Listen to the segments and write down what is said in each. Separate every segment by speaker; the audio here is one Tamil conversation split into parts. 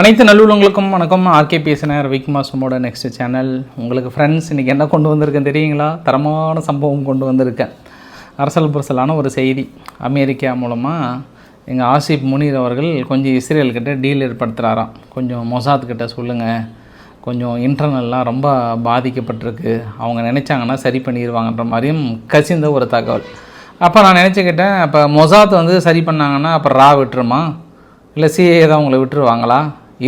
Speaker 1: அனைத்து நல்லுள்ளவங்களுக்கும் வணக்கம். ஆர்கே பேசினார் விக்மாசமோட நெக்ஸ்ட் சேனல் உங்களுக்கு ஃப்ரெண்ட்ஸ் இன்றைக்கி என்ன கொண்டு வந்திருக்கேன் தெரியுங்களா? தரமான சம்பவம் கொண்டு வந்திருக்கேன். அரசல் புரசலான ஒரு செய்தி. அமெரிக்கா மூலமாக எங்கள் ஆசிப் முனீர் அவர்கள் கொஞ்சம் இஸ்ரேல்கிட்ட டீல் ஏற்படுத்துகிறாராம் கொஞ்சம் மொசாத்கிட்ட சொல்லுங்கள் கொஞ்சம் இன்டர்னல்லாம் ரொம்ப பாதிக்கப்பட்டிருக்கு. அவங்க நினச்சாங்கன்னா சரி பண்ணிடுவாங்கன்ற மாதிரியும் கசிந்த ஒரு தகவல். அப்போ நான் நினச்சிக்கிட்டேன் அப்போ மொசாத் வந்து சரி பண்ணாங்கன்னா அப்போ ரா விட்டுருமா? இல்லை சிஏ தான் உங்களை விட்டுருவாங்களா?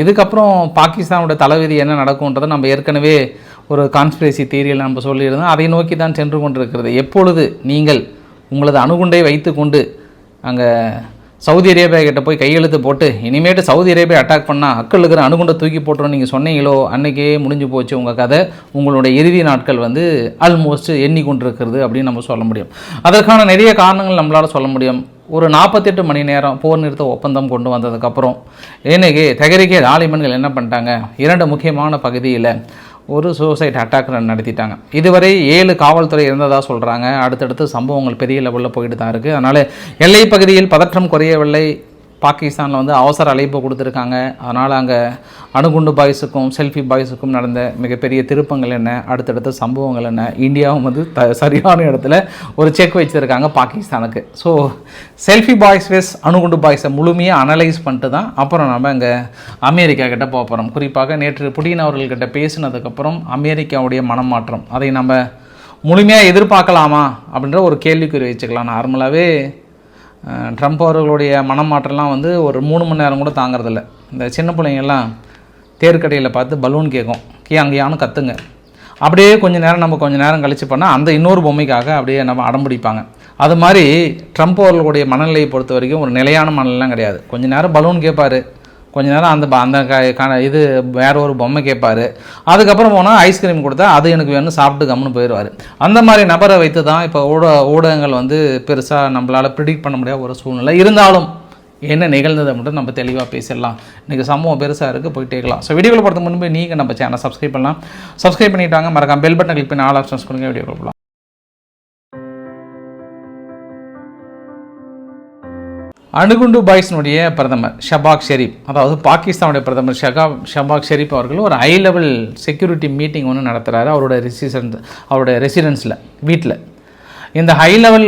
Speaker 1: இதுக்கப்புறம் பாகிஸ்தானோட தலைவிதி என்ன நடக்கும்ன்றதை நம்ம ஏற்கனவே ஒரு கான்ஸ்பிரசி தீரியில் நம்ம சொல்லியிருந்தோம். அதை நோக்கி தான் சென்று கொண்டிருக்கிறது. எப்பொழுது நீங்கள் உங்களது அணுகுண்டை வைத்துக்கொண்டு அங்கே சவுதி அரேபியா கிட்ட போய் கையெழுத்து போட்டு இனிமேட்டு சவுதி அரேபியா அட்டாக் பண்ணால் அக்கள் இருக்கிற அணுகுண்டை தூக்கி போட்டுரும் நீங்கள் சொன்னீங்களோ அன்னைக்கே முடிஞ்சு போச்சு உங்கள் கதை. உங்களுடைய இறுதி நாட்கள் வந்து ஆல்மோஸ்ட் எண்ணிக்கொண்டிருக்கிறது அப்படின்னு நம்ம சொல்ல முடியும். அதற்கான நிறைய காரணங்கள் நம்மளால் சொல்ல முடியும். ஒரு நாற்பத்தெட்டு மணி நேரம் போர் நிறுத்த ஒப்பந்தம் கொண்டு வந்ததுக்கப்புறம் இன்றைக்கி தகரிக்கே ஆலிமன்கள் என்ன பண்ணிட்டாங்க? இரண்டு முக்கியமான பகுதியில் ஒரு சூசைட் அட்டாக் நடத்திட்டாங்க. இதுவரை ஏழு காவல்துறை இருந்ததாக சொல்கிறாங்க அடுத்தடுத்து சம்பவங்கள் பெரிய லெவலில் போயிட்டு தான் இருக்குது அதனால் எல்லை பகுதியில் பதற்றம் குறையவில்லை. பாகிஸ்தானில் வந்து அவசர அழைப்பு கொடுத்துருக்காங்க. அதனால் அங்கே அணுகுண்டு பாய்ஸுக்கும் செல்ஃபி பாய்ஸுக்கும் நடந்த மிகப்பெரிய திருப்பங்கள் என்ன அடுத்தடுத்த சம்பவங்கள் என்ன இந்தியாவும் வந்து த சரியான இடத்துல ஒரு செக் வச்சுருக்காங்க பாகிஸ்தானுக்கு. ஸோ செல்ஃபி பாய்ஸ் வெஸ் அணுகுண்டு பாய்ஸை முழுமையாக அனலைஸ் பண்ணிட்டு தான் அப்புறம் நம்ம இங்கே அமெரிக்கா கிட்ட போக போகிறோம் குறிப்பாக நேற்று புடின் அவர்கள்கிட்ட பேசினதுக்கப்புறம் அமெரிக்காவுடைய மனமாற்றம். அதை நம்ம முழுமையாக எதிர்பார்க்கலாமா அப்படின்ற ஒரு கேள்விக்குறி வச்சுக்கலாம். நார்மலாகவே ட்ரம்ப் அவர்களுடைய மனமாற்றம்லாம் வந்து ஒரு மூணு மணி நேரம் கூட தாங்கறதில்ல. இந்த சின்ன பிள்ளைங்கள்லாம் தேர்க்கடையில் பார்த்து பலூன் கேட்கும் கே அங்கேயானு கத்துங்க. அப்படியே கொஞ்ச நேரம் நம்ம கொஞ்ச நேரம் கழித்து பண்ணால் அந்த இன்னொரு பொம்மைக்காக அப்படியே நம்ம அடம் பிடிப்பாங்க. அது மாதிரி ட்ரம்ப் அவர்களுடைய மனநிலையை பொறுத்த வரைக்கும் ஒரு நிலையான மனநிலாம் கிடையாது. கொஞ்ச நேரம் பலூன் கேட்பாரு கொஞ்ச நேரம் அந்த அந்த க- க- இது வேற ஒரு பொம்மை கேட்பார் அதுக்கப்புறம் போனால் ஐஸ்கிரீம் கொடுத்தா அது எனக்கு வேணும்னு சாப்பிட்டு கம்முன்னு போயிடுவார் அந்த மாதிரி நபரை வைத்து தான் இப்போ ஊட ஊடகங்கள் வந்து பெருசாக நம்மளால் ப்ரிடிக்ட் பண்ண முடியாத ஒரு சூழ்நிலை இருந்தாலும் என்ன நிகழ்ந்ததை மட்டும் நம்ம தெளிவாக பேசிடலாம். இன்றைக்கி சம்பவம் பெருசாக இருக்குது போயிட்டே இருக்கலாம். ஸோ வீடியோவில் போகிறதுக்கு முன்பு நீங்கள் நம்ம சேனல் சப்ஸ்கிரைப் பண்ணலாம். சப்ஸ்கிரைப் பண்ணிட்டாங்க மறக்காம பெல் பட்டன் கிளிக் பண்ணி ஆல் ஆப்ஷன்ஸ் கொடுங்க வீடியோ போகலாம் அணுகுண்டு பாய்ஸினுடைய பிரதமர் ஷபாக் ஷெரீப் அதாவது பாகிஸ்தானுடைய பிரதமர் ஷகா ஷபாக் ஷெரீப் அவர்கள் ஒரு ஹை லெவல் செக்யூரிட்டி மீட்டிங் ஒன்று நடத்துகிறாரு அவரோட ரெசிடென்ஸ் அவருடைய ரெசிடென்ஸில் வீட்டில் இந்த ஹை லெவல்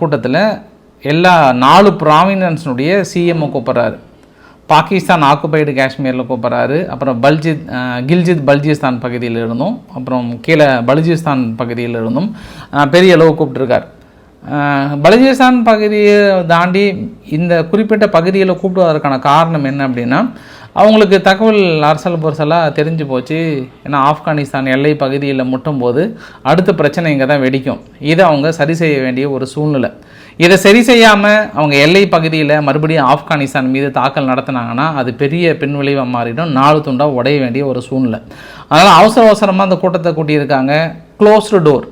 Speaker 1: கூட்டத்தில் எல்லா நாலு ப்ராமினன்ஸினுடைய சிஎம்ஓ கூப்பிட்றாரு. பாகிஸ்தான் ஆக்குபைடு காஷ்மீரில் கூப்பிட்றாரு. அப்புறம் பல்ஜித் கில்ஜித் பல்ஜிஸ்தான் பகுதியில் இருந்தும் அப்புறம் கீழே பலுஜிஸ்தான் பகுதியில் இருந்தும் பெரிய அளவு கூப்பிட்டுருக்கார். பலுஜிஸ்தான் பகுதியை தாண்டி இந்த குறிப்பிட்ட பகுதியில் கூப்பிடுவதற்கான காரணம் என்ன அப்படின்னா அவங்களுக்கு தகவல் அரசல் பொருசலாக தெரிஞ்சு போச்சு. ஏன்னா ஆப்கானிஸ்தான் எல்லை பகுதியில் முட்டும் போது அடுத்த பிரச்சனை இங்கே தான் வெடிக்கும். இதை அவங்க சரி செய்ய வேண்டிய ஒரு சூழ்நிலை. இதை சரி செய்யாமல் அவங்க எல்லை பகுதியில் மறுபடியும் ஆப்கானிஸ்தான் மீது தாக்கல் நடத்தினாங்கன்னா அது பெரிய பின்விளைவாக மாறிடும். நாலு துண்டாக உடைய வேண்டிய ஒரு சூழ்நிலை. அதனால் அவசர அவசரமாக அந்த கூட்டத்தை கூட்டியிருக்காங்க. க்ளோஸ்டு டோர்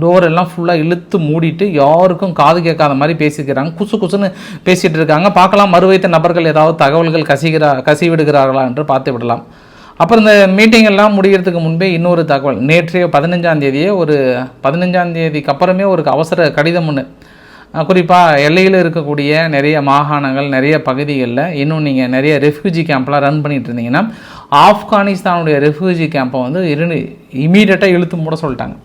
Speaker 1: டோர் எல்லாம் ஃபுல்லாக இழுத்து மூடிட்டு யாருக்கும் காது கேட்காத மாதிரி பேசிக்கிறாங்க. குசு குசுன்னு பேசிகிட்டு இருக்காங்க. பார்க்கலாம் மறுவைத்த நபர்கள் ஏதாவது தகவல்கள் கசிகிறா கசி விடுகிறார்களா என்று பார்த்து விடலாம். அப்புறம் இந்த மீட்டிங் எல்லாம் முடிகிறதுக்கு முன்பே இன்னொரு தகவல். நேற்றைய பதினஞ்சாம் தேதியே ஒரு பதினஞ்சாம் தேதிக்கு அப்புறமே ஒரு அவசர கடிதம் ஒன்று குறிப்பாக எல்லையில் இருக்கக்கூடிய நிறைய மாகாணங்கள் நிறைய பகுதிகளில் இன்னும் நீங்கள் நிறைய ரெஃப்யூஜி கேம்ப்லாம் ரன் பண்ணிட்டு இருந்தீங்கன்னா ஆப்கானிஸ்தானுடைய ரெஃப்யூஜி கேம்பை வந்து இரு இமீடியட்டாக இழுத்து மூட சொல்லிட்டாங்க.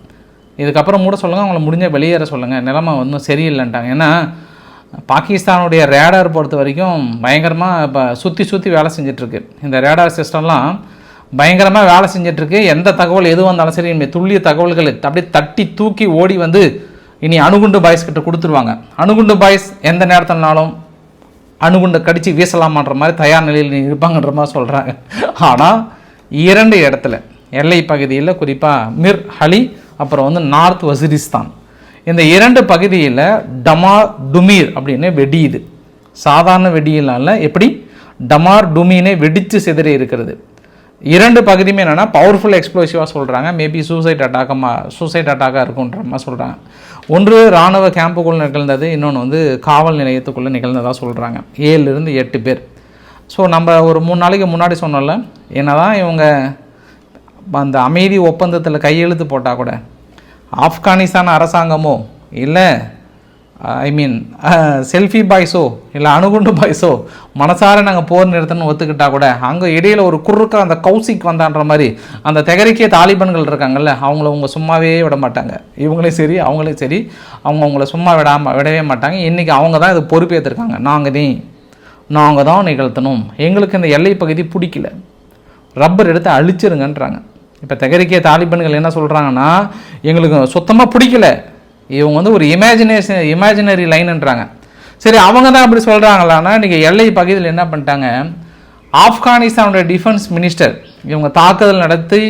Speaker 1: இதுக்கப்புறம் மூட சொல்லுங்கள் அவங்கள முடிஞ்ச வெளியேற சொல்லுங்கள் நிலமை ஒன்றும் சரியில்லைன்ட்டாங்க. ஏன்னா பாகிஸ்தானுடைய ரேடார் பொறுத்த வரைக்கும் பயங்கரமாக இப்போ சுற்றி சுற்றி வேலை செஞ்சிட்ருக்கு. இந்த ரேடார் சிஸ்டம்லாம் பயங்கரமாக வேலை செஞ்சிட்ருக்கு. எந்த தகவல் எது வந்தாலும் சரி இனிமேல் துல்லிய தகவல்கள் அப்படியே தட்டி தூக்கி ஓடி வந்து இனி அணுகுண்டு பாய்ஸ் கிட்ட கொடுத்துருவாங்க. அணுகுண்டு பாய்ஸ் எந்த நேரத்தினாலும் அணுகுண்டை கடித்து வீசலாமான்ற மாதிரி தயார் நிலையில் இருப்பாங்கன்ற மாதிரி சொல்கிறாங்க ஆனால் இரண்டு இடத்துல எல்லை பகுதியில் குறிப்பாக மிர் ஹலி அப்புறம் வந்து நார்த் வசிரிஸ்தான். இந்த இரண்டு பகுதியில் டமார் டுமீர் அப்படின்னு வெடியுது சாதாரண வெடியெல்லாம் எப்படி? டமார் டுமீனே வெடித்து சிதறி இருக்கிறது. இரண்டு பகுதியுமே என்னென்னா பவர்ஃபுல் எக்ஸ்ப்ளோசிவாக சொல்கிறாங்க மேபி சூசைட் அட்டாக்கமாக சூசைட் அட்டாக்காக இருக்குன்ற மாதிரி சொல்கிறாங்க ஒன்று இராணுவ கேம்புக்குள்ளே நிகழ்ந்தது இன்னொன்று வந்து காவல் நிலையத்துக்குள்ளே நிகழ்ந்ததாக சொல்கிறாங்க ஏழுலேருந்து எட்டு பேர். ஸோ நம்ம ஒரு மூணு நாளைக்கு முன்னாடி சொன்னோம்ல என்ன தான் இவங்க அந்த அமைதி ஒப்பந்தத்தில் கையெழுத்து போட்டால் கூட ஆப்கானிஸ்தான் அரசாங்கமோ இல்லை ஐ மீன் செல்ஃபி பாய்ஸோ இல்லை அணுகுண்டு பாய்ஸோ மனசார நாங்கள் போர் நிறுத்தணும்னு ஒத்துக்கிட்டா கூட அங்கே இடையில ஒரு குறுக்க அந்த கௌசிக் வந்தான்ற மாதிரி அந்த தெகரிக்கிய தாலிபன்கள் இருக்காங்கல்ல அவங்கள அவங்க சும்மாவே விட மாட்டாங்க. இவங்களையும் சரி அவங்களையும் சரி அவங்க அவங்கள சும்மா விடாம விடவே மாட்டாங்க. இன்றைக்கி அவங்க தான் இது பொறுப்பேற்றிருக்காங்க நாங்கள் நீ நாங்கள் தான் நிகழ்த்தணும். எங்களுக்கு இந்த எல்லை பகுதி பிடிக்கல. ரப்பர் எடுத்து அழிச்சிருங்கன்றாங்க. இப்போ தகரிக்கிய தாலிபன்கள் என்ன சொல்கிறாங்கன்னா எங்களுக்கு சுத்தமாக பிடிக்கல. இவங்க வந்து ஒரு இமேஜினேஷன் இமேஜினரி லைன்ன்றாங்க சரி அவங்க தான் அப்படி சொல்கிறாங்களான்னா இன்றைக்கி எல்லை பகுதியில் என்ன பண்ணிட்டாங்க? ஆப்கானிஸ்தானோட டிஃபென்ஸ் மினிஸ்டர் இவங்க தாக்குதல் நடத்தி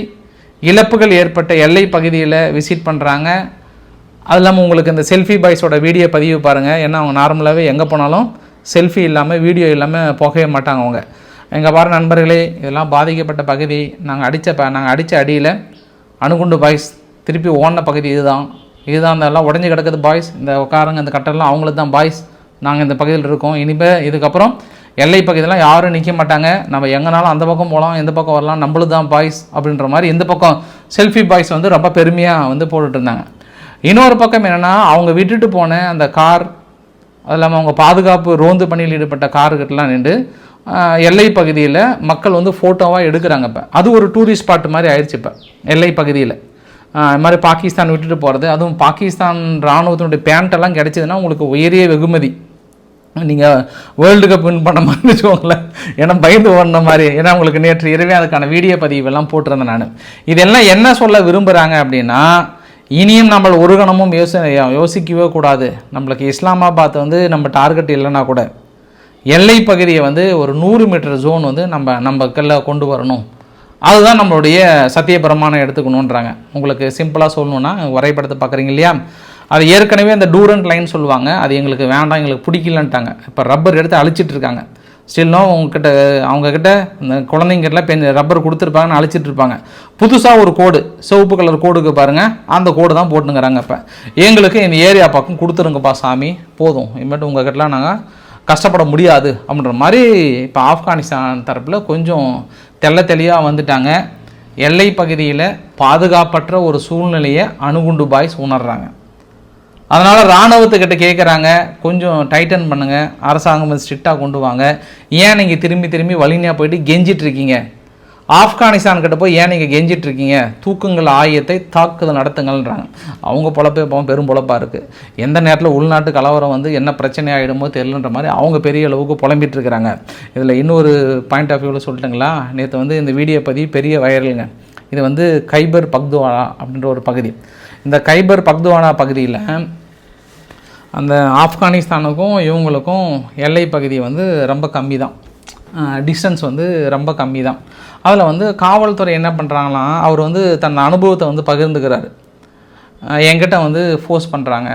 Speaker 1: இழப்புகள் ஏற்பட்ட எல்லை பகுதியில் விசிட் பண்ணுறாங்க அது இல்லாமல் உங்களுக்கு இந்த செல்ஃபி பாய்ஸோட வீடியோ பதிவு பாருங்கள் ஏன்னா அவங்க நார்மலாகவே எங்கே போனாலும் செல்ஃபி இல்லாமல் வீடியோ இல்லாமல் போகவே மாட்டாங்க அவங்க. எங்கள் பாரு நண்பர்களே இதெல்லாம் பாதிக்கப்பட்ட பகுதி. நாங்கள் அடித்த ப நாங்கள் அடித்த அடியில் அணுகுண்டு பாய்ஸ் திருப்பி ஓடின பகுதி இதுதான். இதுதான் இந்த எல்லாம் உடஞ்சி கிடக்குது பாய்ஸ் இந்த உட்காரங்க இந்த கட்டெல்லாம் அவங்களுக்கு தான் பாய்ஸ் நாங்கள் இந்த பகுதியில் இருக்கோம். இனிமேல் இதுக்கப்புறம் எல்லை பகுதியெலாம் யாரும் நிற்க மாட்டாங்க. நம்ம எங்கனாலும் அந்த பக்கம் போகலாம் எந்த பக்கம் வரலாம். நம்மளுக்கு தான் பாய்ஸ் அப்படின்ற மாதிரி இந்த பக்கம் செல்ஃபி பாய்ஸ் வந்து ரொம்ப பெருமையாக வந்து போட்டுட்ருந்தாங்க இன்னொரு பக்கம் என்னென்னா அவங்க விட்டுட்டு போன அந்த கார் அது இல்லாமல் அவங்க பாதுகாப்பு ரோந்து பணியில் ஈடுபட்ட காருக்கிட்டலாம் நின்று எல்லை பகுதியில் மக்கள் வந்து ஃபோட்டோவாக எடுக்கிறாங்க இப்போ. அது ஒரு டூரிஸ்ட் ஸ்பாட் மாதிரி ஆயிடுச்சு இப்போ எல்லை பகுதியில். இது மாதிரி பாகிஸ்தான் விட்டுட்டு போகிறது அதுவும் பாகிஸ்தான் இராணுவத்தினுடைய பேண்ட்டெல்லாம் கிடச்சிதுன்னா உங்களுக்கு உயரிய வெகுமதி. நீங்கள் வேர்ல்டு கப் வின் பண்ண மாதிரி வச்சுக்கோங்களேன். ஏன்னா பயந்து ஓடின மாதிரி ஏன்னா உங்களுக்கு நேற்று இரவே அதுக்கான வீடியோ பதிவெல்லாம் போட்டிருந்தேன் நான். இதெல்லாம் என்ன சொல்ல விரும்புகிறாங்க அப்படின்னா இனியும் நம்ம ஒரு கணமும் யோசி யோசிக்கவே கூடாது. நம்மளுக்கு இஸ்லாமாபாத் வந்து நம்ம டார்கெட் இல்லைன்னா கூட. எல்லை பகுதியை வந்து ஒரு நூறு மீட்டர் ஜோன் வந்து நம்ம நம்ம கல்ல கொண்டு வரணும். அதுதான் நம்மளுடைய சத்தியபிரமாணம் எடுத்துக்கணுன்றாங்க உங்களுக்கு சிம்பிளாக சொல்லணுன்னா வரைபடத்தை பார்க்குறீங்க இல்லையா? அது ஏற்கனவே அந்த டூரண்ட் லைன் சொல்லுவாங்க. அது எங்களுக்கு வேண்டாம் எங்களுக்கு பிடிக்கலன்ட்டாங்க. இப்போ ரப்பர் எடுத்து அழிச்சிட்டு இருக்காங்க. ஸ்டில்லும் உங்ககிட்ட அவங்கக்கிட்ட இந்த குழந்தைங்கிட்டலாம் பெண் ரப்பர் கொடுத்துருப்பாங்கன்னு அழிச்சிட்டு இருப்பாங்க. புதுசாக ஒரு கோடு சிவப்பு கலர் கோடுக்கு பாருங்கள் அந்த கோடு தான் போட்டுங்கிறாங்க இப்போ. எங்களுக்கு இந்த ஏரியா பக்கம் கொடுத்துருங்கப்பா சாமி. போதும். இனிமேட்டு உங்ககிட்டலாம் நாங்கள் கஷ்டப்பட முடியாது அப்படின்ற மாதிரி இப்போ ஆப்கானிஸ்தான் தரப்பில் கொஞ்சம் தெல்ல தெளிவாக வந்துட்டாங்க. எல்லை பகுதியில் பாதுகாப்பற்ற ஒரு சூழ்நிலையை அணுகுண்டு பாய்ஸ் உணர்றாங்க. அதனால் இராணுவத்துக்கிட்ட கேட்குறாங்க கொஞ்சம் டைட்டன் பண்ணுங்கள் அரசாங்கம் ஸ்ட்ரிக்டாக கொண்டு வாங்க. ஏன் நீங்கள் திரும்பி திரும்பி வலிமையாக போயிட்டு கெஞ்சிட்டு இருக்கீங்க? ஆப்கானிஸ்தான் கிட்ட போய் ஏன் நீங்கள் கெஞ்சிட்டு இருக்கீங்க தூக்குங்கள் ஆயத்தை தாக்குதல் நடத்துங்கள்ன்றாங்க. அவங்க பொழப்பே இப்போ பெரும் பொழப்பாக இருக்குது எந்த நேரத்தில் உள்நாட்டு கலவரம் வந்து என்ன பிரச்சனை ஆகிடுமோ தெரியலன்ற மாதிரி அவங்க பெரிய அளவுக்கு புலம்பிட்டு இருக்கிறாங்க இதில் இன்னொரு பாயிண்ட் ஆஃப் வியூவில் சொல்லிட்டுங்களா? நேற்று வந்து இந்த வீடியோ பதிவு பெரிய வைரலுங்க. இது வந்து கைபர் பக்துவானா அப்படின்ற ஒரு பகுதி. இந்த கைபர் பக்துவானா பகுதியில் அந்த ஆப்கானிஸ்தானுக்கும் இவங்களுக்கும் எல்லை பகுதி வந்து ரொம்ப கம்மி தான் டிஸ்டன்ஸ் வந்து ரொம்ப கம்மி தான் அதில் வந்து காவல்துறை என்ன பண்ணுறாங்களாம் அவர் வந்து தன் அனுபவத்தை வந்து பகிர்ந்துக்கிறாரு. என்கிட்ட வந்து ஃபோர்ஸ் பண்ணுறாங்க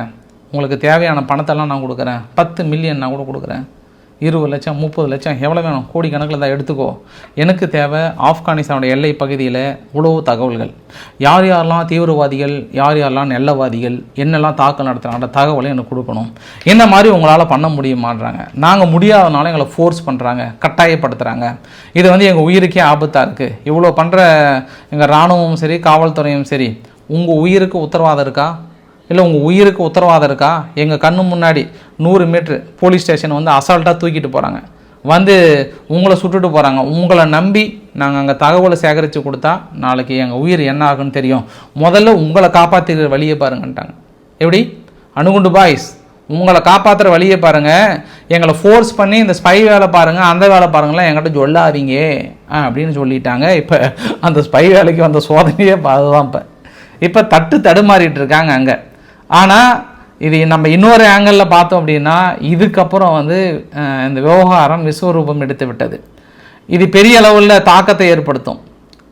Speaker 1: உங்களுக்கு தேவையான பணத்தெல்லாம் நான் கொடுக்குறேன். பத்து மில்லியன் நான் கூட கொடுக்குறேன். இருபது லட்சம் முப்பது லட்சம் எவ்வளோ வேணும்? கோடிக்கணக்கில் தான் எடுத்துக்கோ. எனக்கு தேவை ஆப்கானிஸ்தானோட எல்லை பகுதியில் உளவு தகவல்கள். யார் யாரெல்லாம் தீவிரவாதிகள் யார் யாரெல்லாம் நெல்லவாதிகள் என்னெல்லாம் தாக்கல் நடத்துகிறாங்க தகவலை எனக்கு கொடுக்கணும். என்ன மாதிரி உங்களால் பண்ண முடியுமான்றாங்க. நாங்கள் முடியாதனால எங்களை ஃபோர்ஸ் பண்ணுறாங்க கட்டாயப்படுத்துகிறாங்க இது வந்து எங்கள் உயிருக்கே ஆபத்தாக இருக்குது இவ்வளோ பண்ணுற எங்கள் இராணுவமும் சரி காவல்துறையும் சரி உங்கள் உயிருக்கு உத்தரவாதம் இருக்கா? இல்லை உங்கள் உயிருக்கு உத்தரவாதம் இருக்கா? எங்கள் கண்ணு முன்னாடி நூறு மீட்ரு போலீஸ் ஸ்டேஷன் வந்து அசால்ட்டாக தூக்கிட்டு போகிறாங்க வந்து உங்களை சுட்டுட்டு போகிறாங்க உங்களை நம்பி நாங்கள் அங்கே தகவலை சேகரித்து கொடுத்தா நாளைக்கு எங்கள் உயிர் என்ன ஆகுன்னு தெரியும். முதல்ல உங்களை காப்பாற்றுகிற வழியை பாருங்கன்ட்டாங்க. எப்படி? அணுகுண்டு பாய்ஸ் உங்களை காப்பாற்றுற வழியை பாருங்கள் எங்களை ஃபோர்ஸ் பண்ணி இந்த ஸ்பை வேலை பாருங்கள் அந்த வேலை பாருங்களாம் என்கிட்ட சொல்லாதீங்க. அப்படின்னு சொல்லிட்டாங்க. இப்போ அந்த ஸ்பை வேலைக்கு வந்த சோதனையே ப- அதுதான் இப்போ. இப்போ தட்டு தடுமாறிட்டு இருக்காங்க அங்கே. ஆனால் இது நம்ம இன்னொரு ஆங்கிளில் பார்த்தோம் அப்படின்னா இதுக்கப்புறம் வந்து இந்த விவகாரம் விஸ்வரூபம் எடுத்து விட்டது. இது பெரிய அளவில் தாக்கத்தை ஏற்படுத்தும்.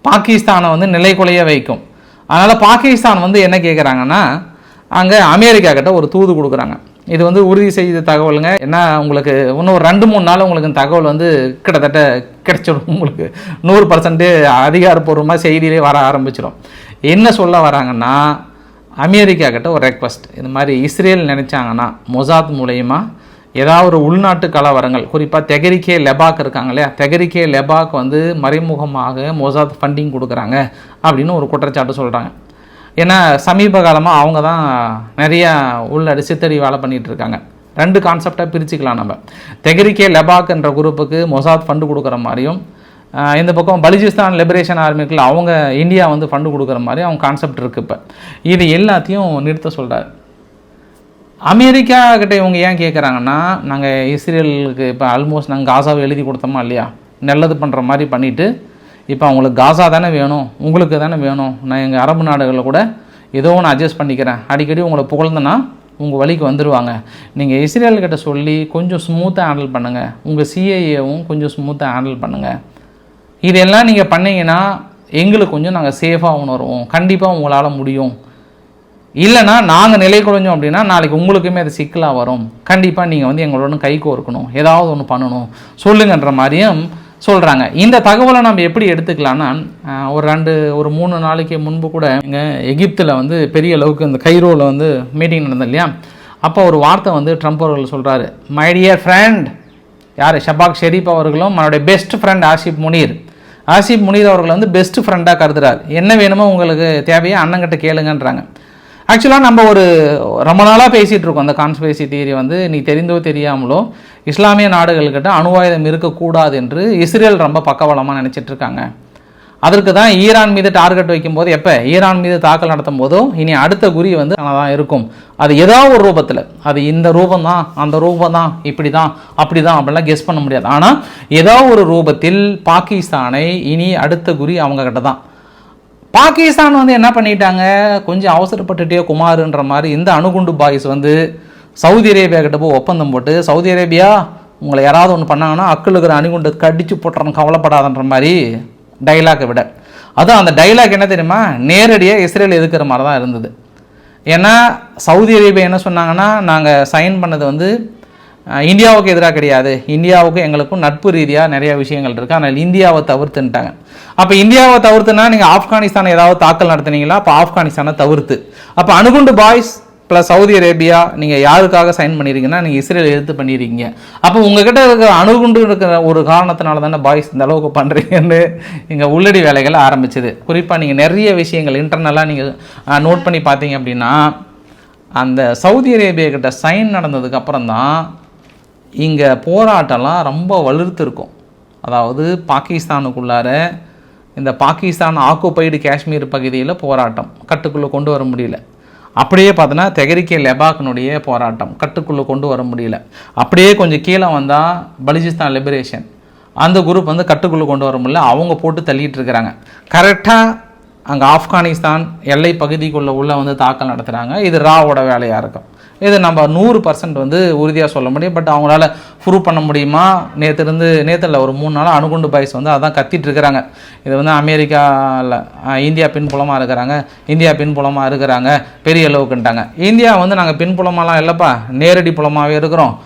Speaker 1: பாகிஸ்தானை வந்து நிலைக்குலைய வைக்கும். அதனால் பாகிஸ்தான் வந்து என்ன கேட்குறாங்கன்னா அங்கே அமெரிக்கா கிட்ட ஒரு தூது கொடுக்குறாங்க. இது வந்து உறுதி செய்த தகவலுங்க. என்ன உங்களுக்கு இன்னும் ஒரு ரெண்டு மூணு நாள் உங்களுக்கு தகவல் வந்து கிட்டத்தட்ட கிடைச்சிடும் உங்களுக்கு நூறு பர்சன்ட்டு அதிகாரப்பூர்வமாக செய்தியிலே வர ஆரம்பிச்சிடும் என்ன சொல்ல வராங்கன்னா அமெரிக்கா கிட்ட ஒரு ரெக்வஸ்ட் இது மாதிரி இஸ்ரேல் நினச்சாங்கன்னா மொசாத் மூலயமா ஏதாவது ஒரு உள்நாட்டு கலவரங்கள் குறிப்பாக தெகரிக்கே லெபாக் இருக்காங்க இல்லையா? தெகரிக்கே லெபாக் வந்து மறைமுகமாக மொசாத் ஃபண்டிங் கொடுக்குறாங்க அப்படின்னு ஒரு குற்றச்சாட்டு சொல்கிறாங்க ஏன்னா சமீப காலமாக அவங்க தான் நிறையா உள்ள சித்தடி வேலை பண்ணிகிட்டு இருக்காங்க. ரெண்டு கான்செப்டாக பிரிச்சுக்கலாம் நம்ம. தெகரிக்கே லெபாக் என்ற குரூப்புக்கு மொசாத் ஃபண்டு கொடுக்குற மாதிரியும் இந்த பக்கம் பலுஜிஸ்தான் லிபரேஷன் ஆர்மிக்கில் அவங்க இந்தியா வந்து ஃபண்டு கொடுக்குற மாதிரி அவங்க கான்செப்ட் இருக்குது இப்போ. இது எல்லாத்தையும் நிறுத்த சொல்கிறார் அமெரிக்கா கிட்டே இவங்க ஏன் கேட்குறாங்கன்னா நாங்கள் இஸ்ரேலுக்கு இப்போ ஆல்மோஸ்ட் நாங்கள் காசாவை எழுதி கொடுத்தோமா இல்லையா? நல்லது பண்ணுற மாதிரி பண்ணிவிட்டு இப்போ அவங்களுக்கு காசா தானே வேணும் உங்களுக்கு தானே வேணும். நான் எங்கள் அரபு நாடுகளில் கூட ஏதோ ஒன்று அட்ஜஸ்ட் பண்ணிக்கிறேன். அடிக்கடி உங்களை புகழ்ந்தேன்னா உங்கள் வழிக்கு வந்துடுவாங்க நீங்கள் இஸ்ரேல்கிட்ட சொல்லி கொஞ்சம் ஸ்மூத்தாக ஹேண்டில் பண்ணுங்கள் உங்கள் சிஐஏவும் கொஞ்சம் ஸ்மூத்தாக ஹேண்டில் பண்ணுங்கள் இதெல்லாம் நீங்கள் பண்ணீங்கன்னா எங்களுக்கு கொஞ்சம் நாங்கள் சேஃபாக உணர்வோம். கண்டிப்பாக உங்களால் முடியும். இல்லைன்னா நாங்கள் நிலை குறைஞ்சோம் அப்படின்னா நாளைக்கு உங்களுக்குமே அது சிக்கலாக வரும். கண்டிப்பாக நீங்கள் வந்து எங்களோட கை கோர்க்கணும். ஏதாவது ஒன்று பண்ணணும். சொல்லுங்கன்ற மாதிரியும் சொல்கிறாங்க இந்த தகவலை நம்ம எப்படி எடுத்துக்கலாம்னா ஒரு ரெண்டு ஒரு மூணு நாளைக்கு முன்பு கூட இங்கே எகிப்தில் வந்து பெரிய அளவுக்கு இந்த கைரோவில் வந்து மீட்டிங் நடந்தது இல்லையா? அப்போ ஒரு வார்த்தை வந்து ட்ரம்ப் அவர்கள் சொல்கிறாரு மை டியர் ஃப்ரெண்ட் யார்? ஷபாக் ஷெரீப் அவர்களும் என்னுடைய பெஸ்ட் ஃப்ரெண்ட் ஆஷிப் முனீர். ஆசிப் முனீர் அவர்கள் வந்து பெஸ்ட் ஃப்ரெண்டாக கருதுறார். என்ன வேணுமோ உங்களுக்கு தேவையோ அண்ணங்கிட்ட கேளுங்கன்றாங்க. ஆக்சுவலாக நம்ம ஒரு ரொம்ப நாளாக பேசிகிட்டு இருக்கோம். அந்த கான்ஸ்பிரசி தியரி வந்து நீ தெரிந்தோ தெரியாமலோ இஸ்லாமிய நாடுகள்கிட்ட அணுவாயுதம் இருக்கக்கூடாது என்று இஸ்ரேல் ரொம்ப பக்கவளமாக நினச்சிட்ருக்காங்க அதற்கு தான் ஈரான் மீது டார்கெட் வைக்கும்போது எப்போ? ஈரான் மீது தாக்கல் நடத்தும் போதும் இனி அடுத்த குறி வந்து தான் இருக்கும். அது ஏதாவது ஒரு ரூபத்தில். அது இந்த ரூபம் தான் அந்த ரூபம் தான் இப்படி தான் அப்படி தான் அப்படிலாம் கெஸ் பண்ண முடியாது. ஆனால் ஏதோ ஒரு ரூபத்தில் பாகிஸ்தானை இனி அடுத்த குறி அவங்க கிட்ட தான். பாகிஸ்தான் வந்து என்ன பண்ணிட்டாங்க? கொஞ்சம் அவசரப்பட்டுட்டே குமாருன்ற மாதிரி இந்த அணுகுண்டு பாய்ஸ் வந்து சவுதி அரேபியா கிட்ட போய் ஒப்பந்தம் போட்டு சவுதி அரேபியா உங்களை யாராவது ஒன்று பண்ணாங்கன்னா அக்கள் இருக்கிற அணுகுண்டு கடிச்சு போட்டுறன்னு கவலைப்படாதன்ற மாதிரி டைலாக்கை விட. அதுவும் அந்த டைலாக் என்ன தெரியுமா? நேரடியாக இஸ்ரேல் எதுக்குற மாதிரி தான் இருந்தது. ஏன்னா சவுதி அரேபியா என்ன சொன்னாங்கன்னா நாங்கள் சைன் பண்ணது வந்து இந்தியாவுக்கு எதிராக கிடையாது. இந்தியாவுக்கும் எங்களுக்கும் நட்பு ரீதியாக நிறைய விஷயங்கள் இருக்குது ஆனால் இந்தியாவை தவிர்த்துன்ட்டாங்க அப்போ இந்தியாவை தவிர்த்துனா நீங்கள் ஆப்கானிஸ்தான் ஏதாவது தாக்கல் நடத்துனீங்களா? அப்போ ஆப்கானிஸ்தானை தவிர்த்து. அப்போ அணுகுண்டு பாய்ஸ் ப்ளஸ் சவுதி அரேபியா நீங்கள் யாருக்காக சைன் பண்ணியிருக்கீங்கன்னா நீங்கள் இஸ்ரேல் எடுத்து பண்ணியிருக்கீங்க அப்போ உங்ககிட்ட இருக்கிற அணுகுண்டு இருக்கிற ஒரு காரணத்தினால தானே பாய்ஸ் இந்த அளவுக்கு பண்ணுறீங்கன்னு இங்கே உள்ளடி வேலைகள் ஆரம்பிச்சது. குறிப்பாக நீங்கள் நிறைய விஷயங்கள் இன்டர்னலாக நீங்கள் நோட் பண்ணி பார்த்தீங்க அப்படின்னா அந்த சவுதி அரேபியா கிட்ட சைன் நடந்ததுக்கு அப்புறம் தான் இங்கே போராட்டம்லாம் ரொம்ப வலுத்து இருக்கும். அதாவது பாகிஸ்தானுக்குள்ளார இந்த பாகிஸ்தான் ஆக்குபைடு காஷ்மீர் பகுதியில் போராட்டம். கட்டுக்குள்ளே கொண்டு வர முடியல. அப்படியே பார்த்தோன்னா தெகரிக்கே லெபாக்கினுடைய போராட்டம். கட்டுக்குள்ளே கொண்டு வர முடியல. அப்படியே கொஞ்சம் கீழே வந்தால் பலிஜிஸ்தான் லிபரேஷன் அந்த குரூப் வந்து கட்டுக்குள்ளே கொண்டு வர முடியல. அவங்க போட்டு தள்ளிட்டு இருக்கிறாங்க. கரெக்டாக அங்கே ஆப்கானிஸ்தான் எல்லை பகுதிக்குள்ளே உள்ளே வந்து தாக்கல் நடத்துகிறாங்க இது ராவோட வேலையாக இருக்கும். இது நம்ம நூறு பர்சன்ட் வந்து உறுதியாக சொல்ல முடியும். பட் அவங்களால ப்ரூவ் பண்ண முடியுமா? நேற்று இருந்து நேற்றுல ஒரு மூணு நாள் அணுகுண்டு பாய்ஸ் வந்து அதான் கத்திட்டு இருக்கிறாங்க. இது வந்து அமெரிக்காவில் இந்தியா பின்புலமாக இருக்கிறாங்க. இந்தியா பின்புலமாக இருக்கிறாங்க. பெரிய அளவுக்குன்ட்டாங்க. இந்தியா வந்து நாங்கள் பின்புலமாலாம் இல்லைப்பா. நேரடி புலமாகவே இருக்கிறோம்.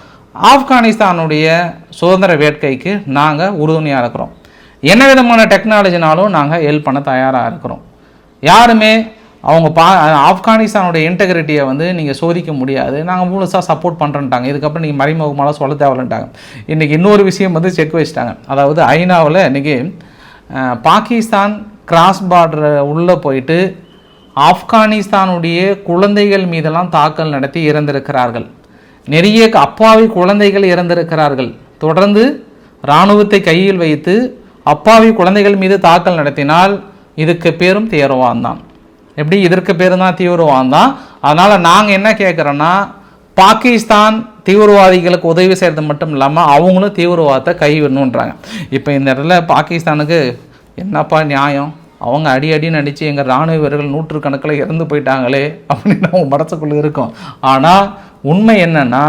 Speaker 1: ஆப்கானிஸ்தானுடைய சுதந்திர வேட்கைக்கு நாங்கள் உறுதுணையாக இருக்கிறோம். என்ன விதமான டெக்னாலஜினாலும் நாங்கள் ஹெல்ப் பண்ண தயாராக இருக்கிறோம். யாருமே அவங்க பா ஆப்கானிஸ்தானோட இன்டெகிரிட்டியை வந்து நீங்கள் சோதிக்க முடியாது. நாங்கள் முழுசாக சப்போர்ட் பண்ணுறேன்ட்டாங்க இதுக்கப்புறம் நீங்கள் மறைமுகமாலாம் சொல்ல தேவையில்லைன்ட்டாங்க. இன்றைக்கி இன்னொரு விஷயம் வந்து செக் வச்சிட்டாங்க. அதாவது ஐநாவில் இன்றைக்கி பாகிஸ்தான் கிராஸ் பார்டர் உள்ளே போயிட்டு ஆப்கானிஸ்தானுடைய குழந்தைகள் மீதெல்லாம் தாக்கல் நடத்தி இறந்திருக்கிறார்கள். நிறைய அப்பாவி குழந்தைகள் இறந்திருக்கிறார்கள். தொடர்ந்து இராணுவத்தை கையில் வைத்து அப்பாவி குழந்தைகள் மீது தாக்கல் நடத்தினால் இதுக்கு பேரும் தீவிரவாதம் தான். எப்படி இதற்கு பேர் தான் தீவிரவாதம் தான். அதனால் நாங்கள் என்ன கேட்குறோன்னா பாகிஸ்தான் தீவிரவாதிகளுக்கு உதவி செய்கிறது மட்டும் இல்லாமல் அவங்களும் தீவிரவாதத்தை கைவிடணுன்றாங்க இப்போ இந்த இடத்துல பாகிஸ்தானுக்கு என்னப்பா நியாயம்? அவங்க அடி அடின்னு அடித்து எங்கள் இராணுவ வீரர்கள் நூற்றுக்கணக்கில் இறந்து போயிட்டாங்களே அப்படின்னு அவங்க மனசுக்குள்ளே இருக்கும். ஆனால் உண்மை என்னென்னா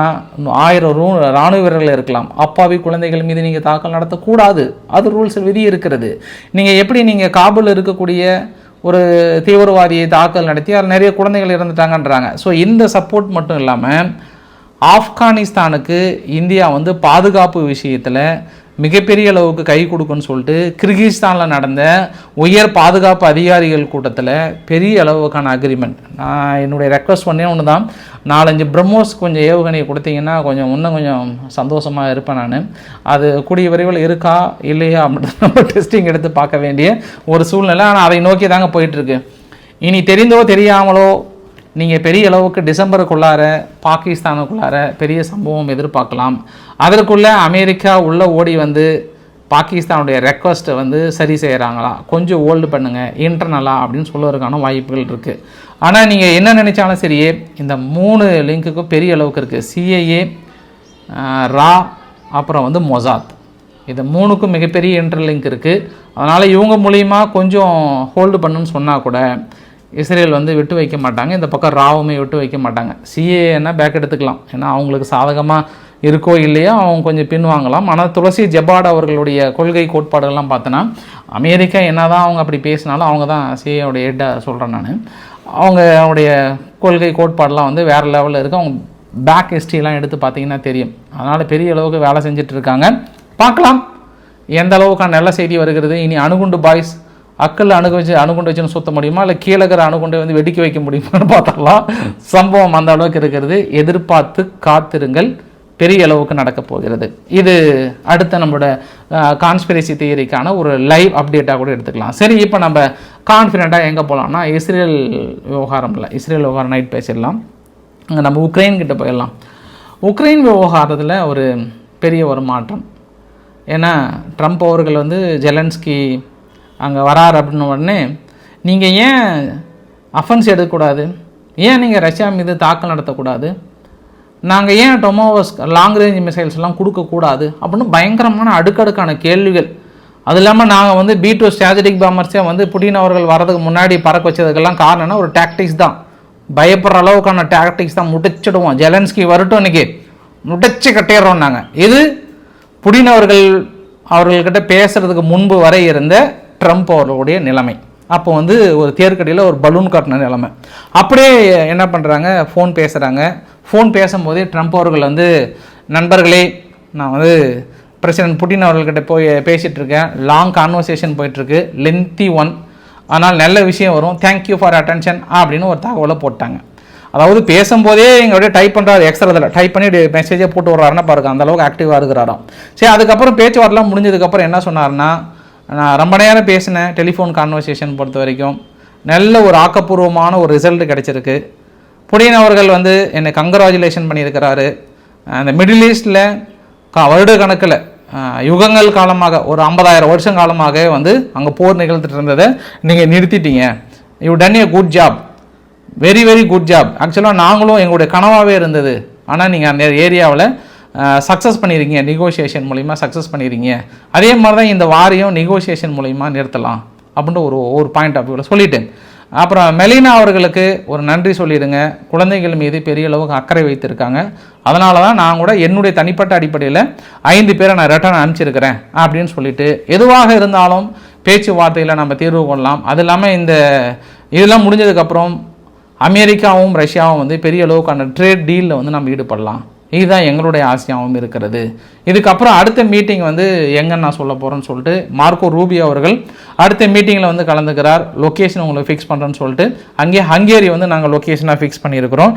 Speaker 1: ஆயிரம் ரூ இராணுவ வீரர்கள் இருக்கலாம். அப்பாவி குழந்தைகள் மீது நீங்கள் தாக்கல் நடத்தக்கூடாது. அது ரூல்ஸ் விதி இருக்கிறது. நீங்கள் எப்படி நீங்கள் காபூலில் இருக்கக்கூடிய ஒரு தீவிரவாதியை தாக்கல் நடத்தி அதில் நிறைய குழந்தைகள் இறந்துட்டாங்கன்றாங்க. ஸோ இந்த சப்போர்ட் மட்டும் இல்லாமல் ஆப்கானிஸ்தானுக்கு இந்தியா வந்து பாதுகாப்பு விஷயத்தில் மிகப்பெரிய அளவுக்கு கை கொடுக்குன்னு சொல்லிட்டு கிர்கிஸ்தானில் நடந்த உயர் பாதுகாப்பு அதிகாரிகள் கூட்டத்தில் பெரிய அளவுக்கான அக்ரிமெண்ட் நான் என்னுடைய ரெக்வஸ்ட் பண்ணே ஒன்று தான் நாலஞ்சு பிரம்மோஸ் கொஞ்சம் ஏவுகணையை கொடுத்தீங்கன்னா கொஞ்சம் இன்னும் கொஞ்சம் சந்தோஷமாக இருப்பேன் நான். அது கூடிய விரைவில் இருக்கா இல்லையா அப்படின்னு நம்ம டெஸ்டிங் எடுத்து பார்க்க வேண்டிய ஒரு சூழ்நிலை. ஆனால் அதை நோக்கி தாங்க போயிட்டுருக்கு இனி தெரிந்தோ தெரியாமலோ நீங்கள் பெரிய அளவுக்கு டிசம்பருக்குள்ளார பாகிஸ்தானுக்குள்ளார பெரிய சம்பவம் எதிர்பார்க்கலாம். அதற்குள்ளே அமெரிக்கா உள்ளே ஓடி வந்து பாகிஸ்தானுடைய ரெக்வஸ்ட்டை வந்து சரி செய்கிறாங்களா கொஞ்சம் ஓல்டு பண்ணுங்கள் இன்டர்னலா அப்படின்னு சொல்லுவதற்கான வாய்ப்புகள் இருக்குது ஆனால் நீங்கள் என்ன நினச்சாலும் சரியே இந்த மூணு லிங்க்குக்கும் பெரிய அளவுக்கு இருக்குது சிஏஏ ரா அப்புறம் வந்து மொசாத். இது மூணுக்கும் மிகப்பெரிய இன்டர்லிங்க் இருக்குது அதனால் இவங்க மூலியமா கொஞ்சம் ஹோல்டு பண்ணுன்னு சொன்னால் கூட இஸ்ரேல் வந்து விட்டு வைக்க மாட்டாங்க. இந்த பக்கம் ராவுமே விட்டு வைக்க மாட்டாங்க. சிஏன்னா பேக் எடுத்துக்கலாம். ஏன்னா அவங்களுக்கு சாதகமாக இருக்கோ இல்லையோ அவங்க கொஞ்சம் பின்வாங்கலாம். ஆனால் துளசி ஜெபாட் அவர்களுடைய கொள்கை கோட்பாடுகள்லாம் பார்த்தோன்னா அமெரிக்கா என்னதான் அவங்க அப்படி பேசினாலும் அவங்க தான் சிஏவுடைய ஹெட்டாக சொல்கிறேன் நான். அவங்க அவங்களுடைய கொள்கை கோட்பாடெலாம் வந்து வேறு லெவலில் இருக்குது அவங்க பேக் ஹிஸ்ட்ரிலாம் எடுத்து பார்த்தீங்கன்னா தெரியும். அதனால் பெரிய அளவுக்கு வேலை செஞ்சுட்டு இருக்காங்க. பார்க்கலாம். எந்த அளவுக்கான நல்ல செய்தி வருகிறது? இனி அணுகுண்டு பாய்ஸ் அக்கல் அணுகு வச்சு அணுகுண்டு வச்சுன்னு சுத்த முடியுமா? இல்லை கீழே இருக்கிற அணுகுண்டை வந்து வெடிக்க வைக்க முடியுமான்னு பார்த்தரலாம் சம்பவம் அந்த அளவுக்கு இருக்கிறது. எதிர்பார்த்து காத்திருங்கள். பெரிய அளவுக்கு நடக்க போகிறது. இது அடுத்த நம்மளோட கான்ஸ்பிரசி தியரிக்கான ஒரு லைவ் அப்டேட்டாக கூட எடுத்துக்கலாம். சரி இப்போ நம்ம கான்ஃபிடெண்ட்டாக எங்கே போகலாம்னா இஸ்ரேல் விவகாரம் இல்லை இஸ்ரேல் விவகாரம் நைட் பேசிடலாம். அங்கே நம்ம உக்ரைன் கிட்ட போயிடலாம். உக்ரைன் விவகாரத்தில் ஒரு பெரிய ஒரு மாற்றம். ஏன்னா ட்ரம்ப் அவர்கள் வந்து ஜெலன்ஸ்கி அங்கே வரார் அப்படின்ன உடனே நீங்கள் ஏன் அஃபென்ஸ் எடுக்கக்கூடாது? ஏன் நீங்கள் ரஷ்யா மீது தாக்கல் நடத்தக்கூடாது? நாங்கள் ஏன் டொமோவஸ் லாங் ரேஞ்ச் மிசைல்ஸ்லாம் கொடுக்கக்கூடாது? அப்படின்னு பயங்கரமான அடுக்கடுக்கான கேள்விகள். அது இல்லாமல் நாங்கள் வந்து பி டூ ஸ்ட்ராட்டஜிக் பாமர்ஸே வந்து புடின் அவர்கள் வரதுக்கு முன்னாடி பறக்க வச்சதுக்கெல்லாம் காரணம்னா ஒரு டாக்டிக்ஸ் தான். பயப்படுற அளவுக்கான டாக்டிக்ஸ் தான் முடிச்சிடுவோம் ஜெலன்ஸ்கி வரட்டும் இன்றைக்கி முடிச்சு கட்டிடுறோம் நாங்கள் இது புடின் அவர்கள் அவர்கள்கிட்ட பேசுகிறதுக்கு முன்பு வரை இருந்த ட்ரம்ப் அவர்களுடைய நிலைமை. அப்போ வந்து ஒரு தேர்க்கடியில் ஒரு பலூன் காட்டின நிலைமை. அப்படியே என்ன பண்ணுறாங்க ஃபோன் பேசுகிறாங்க ஃபோன் பேசும்போதே ட்ரம்ப் அவர்கள் வந்து நண்பர்களே நான் வந்து பிரசிடென்ட் புட்டின் அவர்கள்கிட்ட போய் பேசிகிட்டு இருக்கேன். லாங் கான்வர்சேஷன் போயிட்டுருக்கு. லென்த்தி ஒன் ஆனால் நல்ல விஷயம் வரும். தேங்க்யூ ஃபார் அட்டென்ஷன் அப்படின்னு ஒரு தகவலை போட்டாங்க. அதாவது பேசும்போதே எங்க அப்படியே டைப் பண்ணுறாரு எக்ஸ்ட்ரா இதில் டைப் பண்ணி மெசேஜை போட்டு விட்றாருன்னா பாருங்க அந்தளவுக்கு ஆக்டிவாக இருக்கிறாராம். சரி அதுக்கப்புறம் பேச்சுவார்த்தைலாம் முடிஞ்சதுக்கப்புறம் என்ன சொன்னார்னா நான் ரொம்ப நேரம் பேசினேன். டெலிஃபோன் கான்வர்சேஷன் பொறுத்த வரைக்கும். நல்ல ஒரு ஆக்கப்பூர்வமான ஒரு ரிசல்ட் கிடச்சிருக்கு. புடியன் அவர்கள் வந்து என்னை கங்க்ராச்சுலேஷன் பண்ணியிருக்கிறாரு. அந்த மிடில் ஈஸ்டில் க வருட கணக்கில் யுகங்கள் காலமாக ஒரு ஐம்பதாயிரம் வருஷம் காலமாக வந்து அங்கே போர் நிகழ்ந்துட்டு இருந்ததை நீங்கள் நிறுத்திட்டீங்க. You done a good job very very good job ஆக்சுவலாக நாங்களும் எங்களுடைய கனவாகவே இருந்தது. ஆனால் நீங்கள் அந்த ஏரியாவில் சக்ஸஸ் பண்ணியிருக்கீங்க நெகோஷியேஷன் மூலிமா சக்ஸஸ் பண்ணியிருக்கீங்க அதே மாதிரி தான் இந்த வாரியம் நெகோஷியேஷன் மூலிமா நிறுத்தலாம் அப்படின்ற ஒரு ஒரு பாயிண்ட் ஆஃப் வியூவில் சொல்லிட்டேன். அப்புறம் மெலினா அவர்களுக்கு ஒரு நன்றி சொல்லிடுங்க. குழந்தைகள் மீது பெரிய அளவுக்கு அக்கறை வைத்திருக்காங்க. அதனால தான் நான் கூட என்னுடைய தனிப்பட்ட அடிப்படையில் ஐந்து பேரை நான் ரிட்டர்ன் அனுப்பிச்சிருக்கிறேன் அப்படின்னு சொல்லிட்டு எதுவாக இருந்தாலும் பேச்சுவார்த்தையில் நம்ம தீர்வு கொள்ளலாம். அது இல்லாமல் இந்த இதெல்லாம் முடிஞ்சதுக்கப்புறம் அமெரிக்காவும் ரஷ்யாவும் வந்து பெரிய அளவுக்கான ட்ரேட் டீலில் வந்து நம்ம ஈடுபடலாம். இதுதான் எங்களுடைய ஆசையாகவும் இருக்கிறது. இதுக்கப்புறம் அடுத்த மீட்டிங் வந்து எங்கே நான் சொல்ல போகிறேன்னு சொல்லிட்டு மார்க்கோ ரூபி அவர்கள் அடுத்த மீட்டிங்கில் வந்து கலந்துக்கிறார். லொக்கேஷன் உங்களுக்கு ஃபிக்ஸ் பண்ணுறேன்னு சொல்லிட்டு அங்கேயே ஹங்கேரி வந்து நாங்கள் லொக்கேஷனாக ஃபிக்ஸ் பண்ணியிருக்கிறோம்.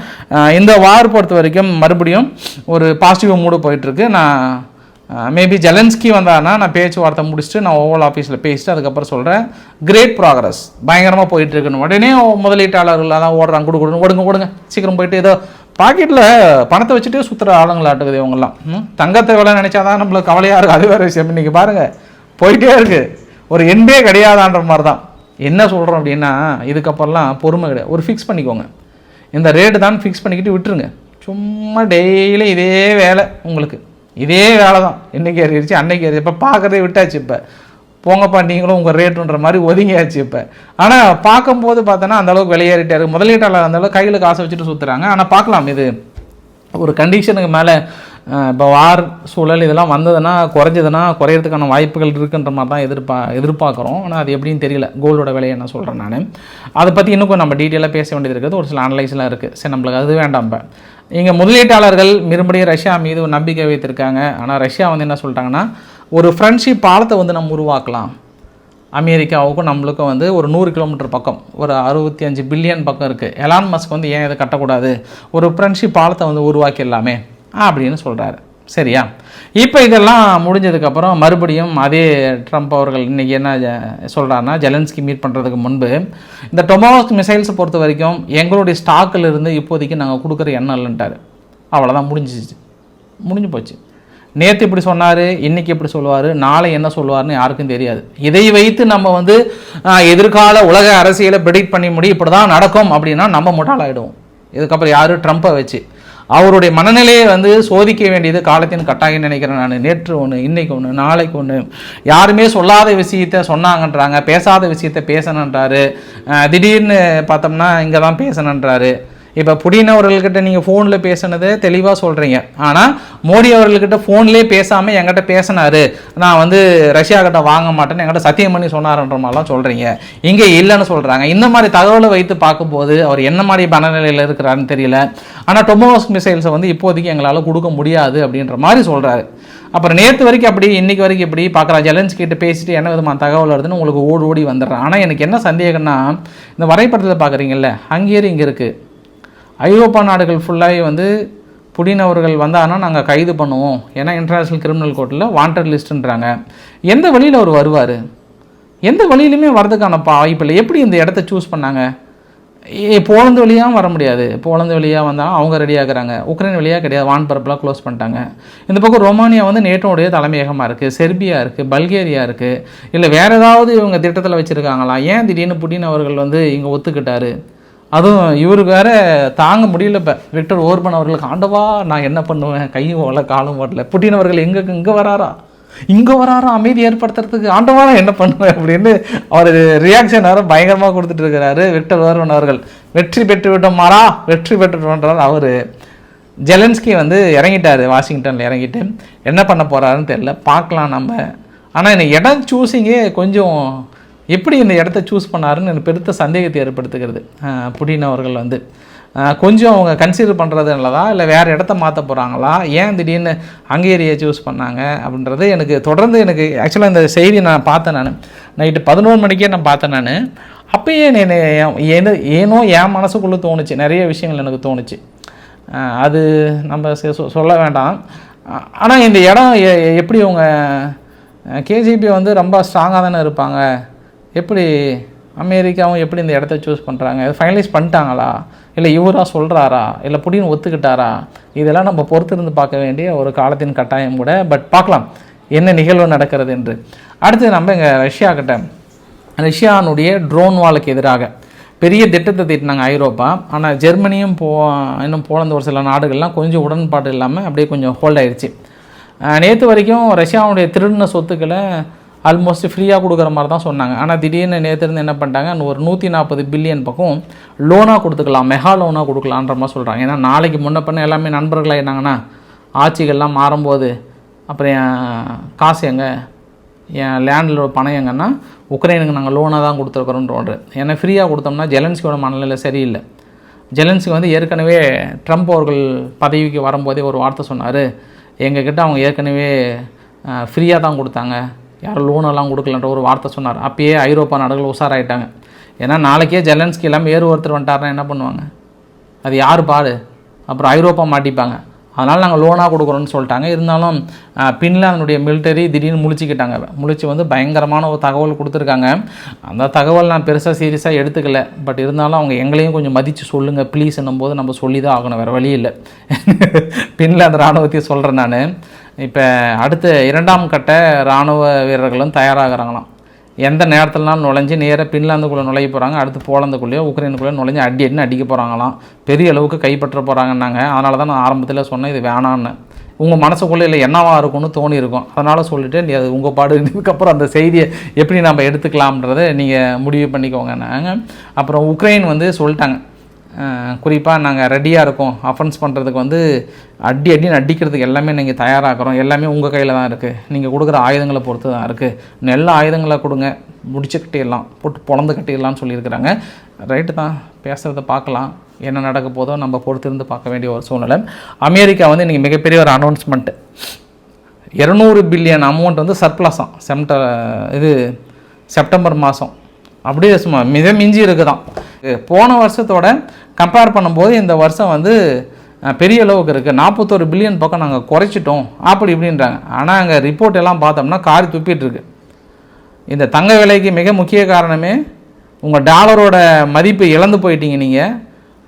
Speaker 1: இந்த வார் பொறுத்த வரைக்கும் மறுபடியும் ஒரு பாசிட்டிவ் மூடு போயிட்டுருக்கு. நான் மேபி ஜெலன்ஸ்கி வந்தாருன்னா நான் பேச்சுவார்த்தை முடிச்சுட்டு நான் ஓவல் ஆஃபீஸில் பேசிட்டு அதுக்கப்புறம் சொல்கிறேன் கிரேட் ப்ராக்ரஸ் பயங்கரமாக போயிட்டுருக்குன்னு. உடனே முதலீட்டாளர்கள் தான் ஓடுறாங்க. கொடு கொடுங்க ஓடுங்க ஓடுங்க சீக்கிரம் போயிட்டு ஏதோ பாக்கெட்டில் பணத்தை வச்சுட்டே சுற்றுற ஆளுங்களாட்டுக்குது இவங்கெல்லாம். ம், தங்கத்தை விலை நினச்சாதான் நம்மளுக்கு கவலையாக இருக்குது அது வேறு விஷயம். இன்றைக்கி பாருங்கள் போயிட்டே இருக்குது ஒரு எண்டே கிடையாதான்ற மாதிரி தான் என்ன சொல்கிறோம் அப்படின்னா இதுக்கப்புறம்லாம் பொறுமை கிடையாது. ஒரு ஃபிக்ஸ் பண்ணிக்கோங்க. இந்த ரேட்டு தான் ஃபிக்ஸ் பண்ணிக்கிட்டு விட்டுருங்க. சும்மா டெய்லி இதே வேலை உங்களுக்கு. இதே வேலை தான் இன்றைக்கி ஏறிடுச்சு அன்னைக்கு ஏறிச்சு இப்போ பார்க்குறதே விட்டாச்சு இப்போ. போங்கப்பா நீங்களும் உங்கள் ரேட்டுன்ற மாதிரி ஒதுங்கியாச்சு இப்போ. ஆனால் பார்க்கும்போது பார்த்தோன்னா அந்த அளவுக்கு முதலீட்டாளர் அந்தளவுக்கு கையில் காசை வச்சுட்டு சுற்றுறாங்க ஆனால் பார்க்கலாம் இது ஒரு கண்டிஷனுக்கு மேலே இப்போ வார் சூழல் இதெல்லாம் வந்ததுன்னா குறைஞ்சதுன்னா குறையிறதுக்கான வாய்ப்புகள் இருக்குன்ற மாதிரி தான் எதிர்பா எதிர்பார்க்குறோம். ஆனால் அது எப்படின்னு தெரியல. கோல்டோட விலையை என்ன சொல்கிறேன் நான். அதை பற்றி இன்னும் கொஞ்சம் நம்ம டீட்டெயிலாக பேச வேண்டியது இருக்குது. ஒரு சில அனலைஸ்லாம் இருக்குது சரி நம்மளுக்கு அது வேண்டாம் இப்போ. இங்கே முதலீட்டாளர்கள் மறுபடியும் ரஷ்யா மீது ஒரு நம்பிக்கை வைத்திருக்காங்க. ஆனால் ரஷ்யா வந்து என்ன சொல்லிட்டாங்கன்னா ஒரு ஃப்ரெண்ட்ஷிப் பாலத்தை வந்து நம்ம உருவாக்கலாம். அமெரிக்காவுக்கும் நம்மளுக்கும் வந்து ஒரு நூறு கிலோமீட்டர் பக்கம் ஒரு அறுபத்தி அஞ்சு பில்லியன் பக்கம் இருக்குது எலான் மஸ்க் வந்து ஏன் இதை கட்டக்கூடாது? ஒரு ஃப்ரெண்ட்ஷிப் பாலத்தை வந்து உருவாக்கிடலாமே அப்படின்னு சொல்கிறாரு சரியா? இப்போ இதெல்லாம் முடிஞ்சதுக்கப்புறம் மறுபடியும் அதே ட்ரம்ப் அவர்கள் இன்றைக்கி என்ன சொல்கிறாருன்னா ஜெலன்ஸ்கி மீட் பண்ணுறதுக்கு முன்பு இந்த டொமோஸ்க் மிசைல்ஸை பொறுத்த வரைக்கும் எங்களுடைய ஸ்டாக்கில் இருந்து இப்போதைக்கு நாங்கள் கொடுக்குற எண்ணம் இல்லைன்ட்டார். அவ்வளோதான் முடிஞ்சிச்சு. முடிஞ்சு போச்சு. நேற்று இப்படி சொன்னார் இன்றைக்கி இப்படி சொல்லுவார் நாளை என்ன சொல்லுவார்னு யாருக்கும் தெரியாது. இதை வைத்து நம்ம வந்து எதிர்கால உலக அரசியலை ப்ரெடிக்ட் பண்ணி முடியும் இப்படி தான் நடக்கும் அப்படின்னா நம்ம முட்டாளாயிடுவோம். இதுக்கப்புறம் யார்? ட்ரம்ப்பை வச்சு. அவருடைய மனநிலையை வந்து சோதிக்க வேண்டியது காலத்தின் கட்டாயம் நினைக்கிறேன் நான். நேற்று ஒன்று இன்னைக்கு ஒன்று நாளைக்கு ஒன்று யாருமே சொல்லாத விஷயத்த சொன்னாங்கன்றாங்க பேசாத விஷயத்த பேசணுன்றாரு. திடீர்னு பார்த்தோம்னா இங்கே தான் பேசணுன்றாரு. இப்போ புடின் அவர்கள்கிட்ட நீங்கள் ஃபோனில் பேசுனதை தெளிவாக சொல்கிறீங்க ஆனால் மோடி அவர்கள்கிட்ட ஃபோன்லேயே பேசாமல் என்கிட்ட பேசினாரு. நான் வந்து ரஷ்யா கிட்ட வாங்க மாட்டேன்னு என்கிட்ட சத்தியம் பண்ணி சொன்னார்ன்ற மாதிரிலாம் சொல்கிறீங்க இங்கே இல்லைன்னு சொல்கிறாங்க இந்த மாதிரி தகவலை வைத்து பார்க்கும்போது அவர் என்ன மாதிரி மனநிலையில் இருக்கிறாருன்னு தெரியல. ஆனால் டொமோஸ் மிசைல்ஸை வந்து இப்போதைக்கு எங்களால் கொடுக்க முடியாது அப்படின்ற மாதிரி சொல்கிறாரு அப்புறம் நேற்று வரைக்கும் அப்படி இன்னைக்கு வரைக்கும் இப்படி பார்க்குறா ஜெலன்ஸ் கிட்ட பேசிட்டு என்ன விதமான தகவல் வருதுன்னு உங்களுக்கு ஓடி ஓடி வந்துடுறேன் ஆனால் எனக்கு என்ன சந்தேகம்னா இந்த வரைபடத்தில் பார்க்குறீங்கல்ல ஹங்கேரி இங்கே இருக்குது ஐரோப்பா நாடுகள் ஃபுல்லாகவே வந்து புடின் அவர்கள் வந்தாங்கன்னா நாங்கள் கைது பண்ணுவோம். ஏன்னா இன்டர்நேஷ்னல் கிரிமினல் கோர்ட்டில் வாண்டட் லிஸ்ட்டுன்றாங்க எந்த வழியில் அவர் வருவார்? எந்த வழியிலுமே வரதுக்கான பா வாய்ப்பு இல்லை. எப்படி இந்த இடத்த சூஸ் பண்ணாங்க? போலந்து வழியாக வர முடியாது. போலந்து வழியாக வந்தால் அவங்க ரெடியாகிறாங்க உக்ரைன் வழியாக கிடையாது. வான் பரப்பெல்லாம் க்ளோஸ் பண்ணிட்டாங்க. இந்த பக்கம் ரொமானியா வந்து நேட்டோடைய தலைமையகமாக இருக்குது செர்பியா இருக்குது பல்கேரியா இருக்குது இல்லை வேறு ஏதாவது இவங்க திட்டத்தில் வச்சுருக்காங்களா? ஏன் திடீர்னு புட்டின் அவர்கள் வந்து இங்கே ஒத்துக்கிட்டாரு? அதுவும் இவருக்கு வேற தாங்க முடியல இப்போ. விக்டர் ஓர்பன் அவர்களுக்கு ஆண்டவா நான் என்ன பண்ணுவேன்? கையும் ஓடல காலும் ஓடல புட்டின் அவர்கள் எங்கே இங்கே வராரா? இங்கே வராரா? அமைதி ஏற்படுத்துறதுக்கு ஆண்டவா நான் என்ன பண்ணுவேன்? அப்படின்னு அவர் ரியாக்ஷன் வேறு பயங்கரமாக கொடுத்துட்டு இருக்கிறாரு விக்டர் ஓர்பன் அவர்கள். வெற்றி பெற்று விட்டோம் மாறா வெற்றி பெற்றுட்டோன்றார் அவர் ஜெலன்ஸ்கி வந்து இறங்கிட்டார் வாஷிங்டனில் இறங்கிட்டு. என்ன பண்ண போகிறாருன்னு தெரில பார்க்கலாம் நம்ம. ஆனால் இந்த இடம் சூஸிங்கே கொஞ்சம் எப்படி இந்த இடத்த சூஸ் பண்ணாருன்னு எனக்கு பெருத்த சந்தேகத்தை ஏற்படுத்துகிறது. புடின் அவர்கள் வந்து. கொஞ்சம் அவங்க கன்சிடர் பண்ணுறது இல்லை வேறு இடத்த மாற்ற போகிறாங்களா ஏன் திடீர்னு ஹங்கேரியை சூஸ் பண்ணாங்க அப்படின்றது எனக்கு தொடர்ந்து எனக்கு ஆக்சுவலாக இந்த செய்தி நான் பார்த்தேன் நான். நைட்டு பதினோரு மணிக்கே நான் பார்த்தேன் நான். அப்பயே என்ன ஏனோ ஏனோ என் மனசுக்குள்ளே தோணுச்சு. நிறைய விஷயங்கள் எனக்கு தோணுச்சு. அது நம்ம செ- சொ- சொல்ல வேண்டாம். ஆனால் இந்த இடம் எ- எப்படி அவங்க கேஜிபி வந்து ரொம்ப ஸ்ட்ராங்காக தானே இருப்பாங்க? எப்படி அமெரிக்காவும் எப்படி இந்த இடத்த சூஸ் பண்ணுறாங்க ஃபைனலைஸ் பண்ணிட்டாங்களா? இல்லை இவராக சொல்கிறாரா இல்லை புடின்னு ஒத்துக்கிட்டாரா? இதெல்லாம் நம்ம பொறுத்திருந்து பார்க்க வேண்டிய ஒரு காலத்தின் கட்டாயம் கூட. பட் பார்க்கலாம் என்ன நிகழ்வு நடக்கிறது என்று. அடுத்து நம்ம இங்கே ரஷ்யா கிட்ட. ரஷ்யானுடைய ட்ரோன் வாளுக்கு எதிராக. பெரிய திட்டத்தை தீட்டினாங்க ஐரோப்பா. ஆனால் ஜெர்மனியும் போ இன்னும் போலந்து ஒரு சில நாடுகள்லாம் கொஞ்சம் உடன்பாடு இல்லாமல் அப்படியே கொஞ்சம் ஹோல்ட் ஆயிடுச்சு நேற்று வரைக்கும் ரஷ்யாவுடைய திருடின சொத்துக்களை ஆல்மோஸ்ட் ஃப்ரீயாக கொடுக்குற மாதிரி தான் சொன்னாங்க. ஆனால் திடீர்னு நேற்று இருந்து என்ன பண்ணிட்டாங்க? ஒரு நூற்றி நாற்பது பில்லியன் பக்கம் லோனாக கொடுத்துக்கலாம் மெகா லோனாக கொடுக்கலான்ற மாதிரி சொல்கிறாங்க ஏன்னா நாளைக்கு முன்ன பண்ண எல்லாமே நண்பர்களாகிட்டாங்கன்னா ஆட்சிகள்லாம் மாறும்போது அப்புறம் என் காசு எங்கே? என் லேண்டில் பணம் எங்கன்னா உக்ரைனுக்கு நாங்கள் லோனாக தான் கொடுத்துருக்குறோன்றோன்று ஏன்னா ஃப்ரீயாக கொடுத்தோம்னா ஜெலன்ஸ்கியோட மனநிலை சரியில்லை. ஜெலன்ஸ்கி வந்து ஏற்கனவே ட்ரம்ப் அவர்கள் பதவிக்கு வரும்போதே ஒரு வார்த்தை சொன்னார். எங்ககிட்ட அவங்க ஏற்கனவே ஃப்ரீயாக தான் கொடுத்தாங்க. யாரும் லோனெல்லாம் கொடுக்கலன்ற ஒரு வார்த்தை சொன்னார். அப்பயே ஐரோப்பா நாடுகள் உஷாராயிட்டாங்க. ஏன்னா நாளைக்கே ஜெலன்ஸ்கி எல்லாம் ஏறு ஒருத்தர் வந்துட்டாருன்னா என்ன பண்ணுவாங்க? அது யார் பாடு அப்புறம் ஐரோப்பா மாட்டிப்பாங்க. அதனால் நாங்கள் லோனாக கொடுக்குறோன்னு சொல்லிட்டாங்க. இருந்தாலும் அஹ், பின்லாந்தினுடைய மிலிட்டரி திடீர்னு முழிச்சிக்கிட்டாங்க. முழிச்சு வந்து பயங்கரமான ஒரு தகவல் கொடுத்துருக்காங்க. அந்த தகவல் நான் பெருசாக சீரியஸாக எடுத்துக்கல. பட் இருந்தாலும் அவங்க எங்களையும் கொஞ்சம் மதித்து சொல்லுங்கள் ப்ளீஸ் போது நம்ம சொல்லி தான் ஆகணும். வேறு வழி இல்லை. பின்லாந்து ராணுவத்தையும் சொல்கிறேன் நான். இப்போ அடுத்து இரண்டாம் கட்ட இராணுவ வீரர்களும் தயாராகிறாங்களாம். எந்த நேரத்துலனாலும் நுழைஞ்சு நேராக பின்லாந்துக்குள்ளே நுழைய போகிறாங்க அடுத்து போலந்துக்குள்ளேயோ உக்ரைனுக்குள்ளே நுழைஞ்சு அடி அடினு அடிக்க போகிறாங்களாம் பெரிய அளவுக்கு கைப்பற்ற போகிறாங்கன்னாங்க அதனால தான் நான் ஆரம்பத்தில் சொன்னேன் இது வேணான்னு உங்கள் மனசுக்குள்ளே இல்லை என்னவாக இருக்கும்னு தோணி இருக்கும் அதனால் சொல்லிட்டு நீ அது உங்கள் பாடு. இதுக்கப்புறம் அந்த செய்தியை எப்படி நம்ம எடுத்துக்கலாம்ன்றதை நீங்கள் முடிவு பண்ணிக்கோங்க நாங்கள் அப்புறம் உக்ரைன் வந்து சொல்லிட்டாங்க குறிப்பாக நாங்கள் ரெடியாக இருக்கோம். அஃபென்ஸ் பண்ணுறதுக்கு வந்து அடி அடின்னு அடிக்கிறதுக்கு எல்லாமே நீங்கள் தயாராகிறோம். எல்லாமே உங்கள் கையில் தான் இருக்குது நீங்கள் கொடுக்குற ஆயுதங்களை பொறுத்து தான் இருக்குது நல்ல ஆயுதங்களை கொடுங்க. முடிச்சு கட்டிடலாம். போட்டு பொழந்து கட்டிடலாம்னு சொல்லியிருக்கிறாங்க. ரைட்டு தான். பேசுகிறத பார்க்கலாம். என்ன நடக்க போதோ நம்ம பொறுத்திருந்து பார்க்க வேண்டிய ஒரு சூழ்நிலை. அமெரிக்கா வந்து இன்றைக்கி மிகப்பெரிய ஒரு அனௌன்ஸ்மெண்ட்டு இரநூறு பில்லியன் அமௌண்ட் வந்து சர்ப்ளஸாம் செப்ட இது செப்டம்பர் மாதம் அப்படியே சும்மா மிக மிஞ்சி இருக்குதான் போன வருஷத்தோட கம்பேர் பண்ணும்போது இந்த வருஷம் வந்து பெரிய அளவுக்கு இருக்குது நாற்பத்தோரு பில்லியன் பக்கம் நாங்கள் குறைச்சிட்டோம். அப்படி இப்படின்றாங்க. ஆனால் அங்கே ரிப்போர்ட் எல்லாம் பார்த்தோம்னா காரி துப்பிட்டுருக்கு இந்த தங்க விலைக்கு மிக முக்கிய காரணமே உங்கள் டாலரோட மதிப்பு இழந்து போயிட்டீங்க நீங்கள்